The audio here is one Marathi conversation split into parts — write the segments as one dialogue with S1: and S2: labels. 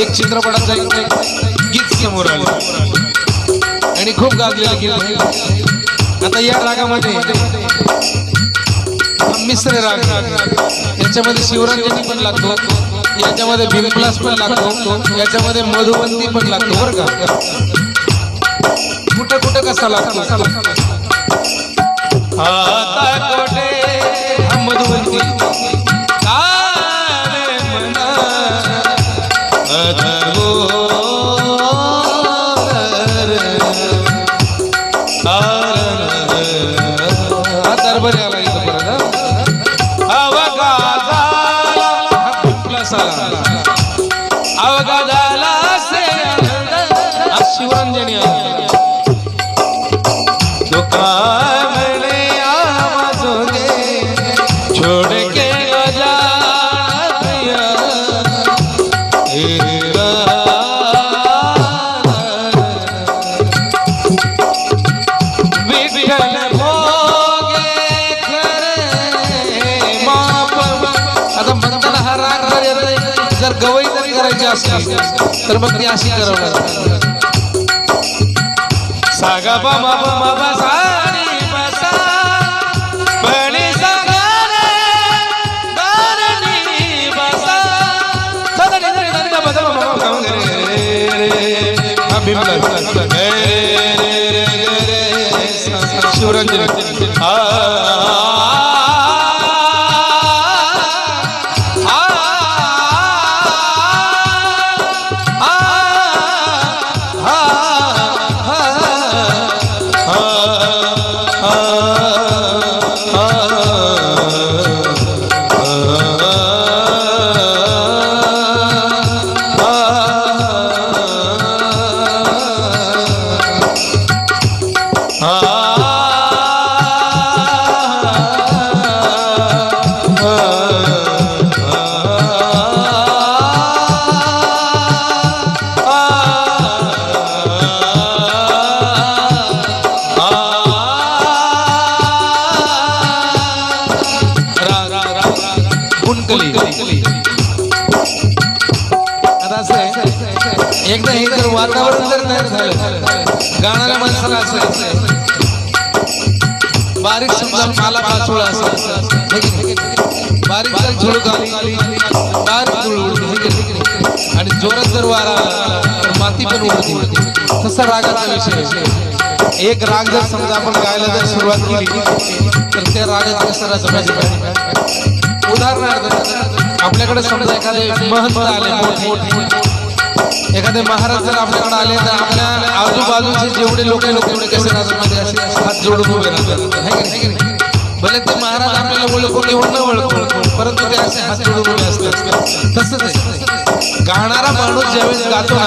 S1: एक चित्रपटाचं एक गीत समोर आलं. आणि खूप गाजलेलं गीत आहे. आता या रागामध्ये हा मिश्र राग याच्यामध्ये शिवरंजनी पण लागतो. याच्यामध्ये भीमप्लास पण लागतो. याच्यामध्ये मधुबंदी पण लागतो बरं का? कुठं कुठं कसा लागतो? हा मधुबंदी. करायची असली तर मग ती अशी करावं सागा बाबा बाबा बा मा सा नी वातावरण जर तयार झालं गाणाऱ्या माणसाला असेल बारीक समजा माला पाचोळा असेल हे बारीक जर झुळूक आली बारीक झुळूक आणि जोरात जर वारा तर माती पण उडते तसा रागाचा विषय एक राग जर समजा आपण गायला जर सुरुवात केली तर त्या रागाचा कसं रचना उदाहरणार्थ आपल्याकडे समजा एखादे महंत आले मोठे एखादे महाराज जर आपल्याकडे आले तर आपल्या आजूबाजूचे जेवढे लोक लोक एवढे कसे मध्ये असे हात जोडून उभे राहतात. नाही? भले ते महाराज आपल्याला ओळखो किंवा न ओळखू परंतु ते असे हात जोडून उभे असतात. तसंच आहे. गाणारा माणूस ज्यावेळेस गातो ना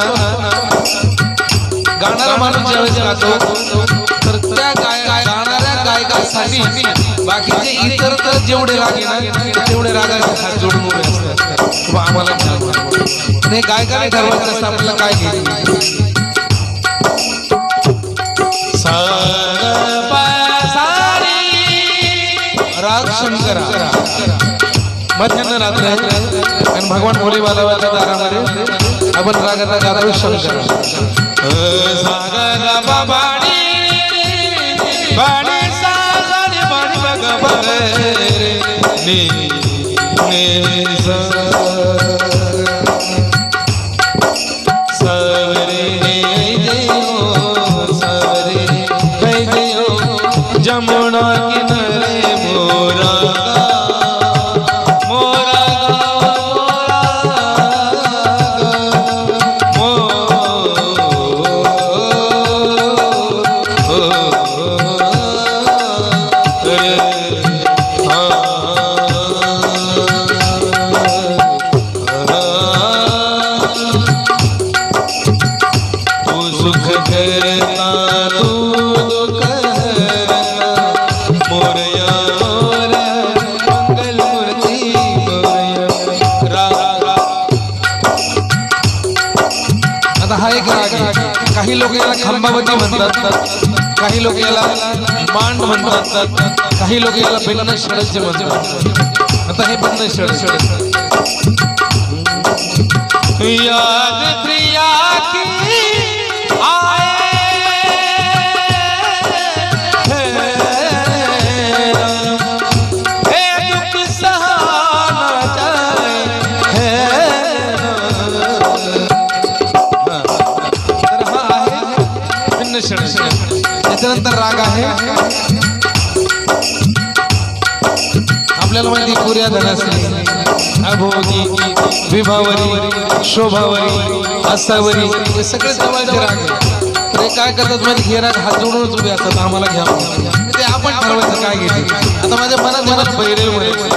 S1: गाणारा माणूस ज्यावेळेस गातो तर त्या गाय गाणाऱ्या गायकासाठी बाकीचे इतर तर जेवढे राग येणार तेवढे रागाचे हात जोडून उभे असतात. आम्हाला नाही गायकाने ठरवायचं असतं आपल्याला काय नाही राग शंकरा. मध्यान्ह रात्र आणि भगवान भोले बालावाच्या दारामध्ये आपण रागाचा गातो शंकर. बाबा रे. हा एक राग आहे. काही लोक याला खांबावती म्हणतात. काही लोक याला मांड म्हणतात. काही लोक याला भिन्न षडज म्हणतात. आता हे भिन्न षड याद प्रिया की आपल्याला माहिती पुऱ्या धनासनी अभोगी विभावरी शोभावरी असावरी हे सगळे जवळचे राग तर हे काय करतात माहिती हे राग हात जोडूनच उभे असतात आम्हाला घ्या. ते आपण ठरवायचं काय घेते आता माझ्या मनात मनात बैरे विठ्ठल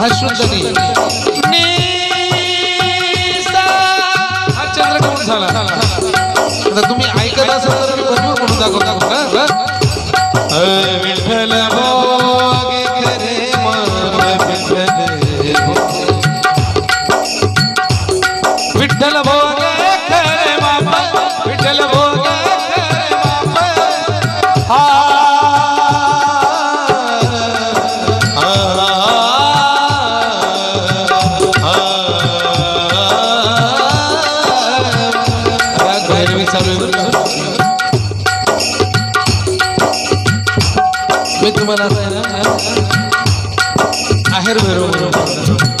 S1: हा शुद्ध नी नी सा हा चंद्रकांत झाला? आता तुम्ही ऐकत असाल तर मी भरपूर म्हणून दाखवता हा, विठ्ठल मी तुम्हाला आता आहे ना आहेर भैरव सब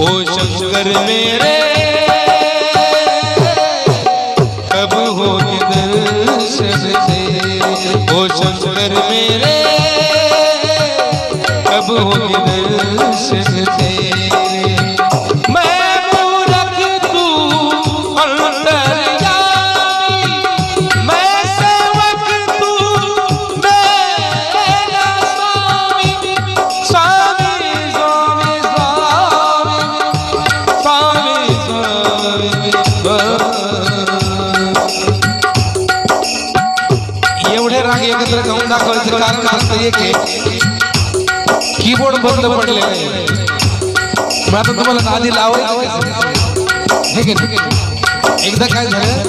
S1: ओ शंकर मेरे कब हो दर्शन दे ओ शंकर मेरे कब होगी कीबोर्ड बंद पडले मग आता तुम्हाला नादी लावायचं ठीक आहे. एकदा काय झालं?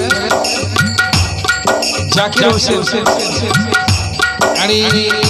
S1: जाकीर हुसेन. आणि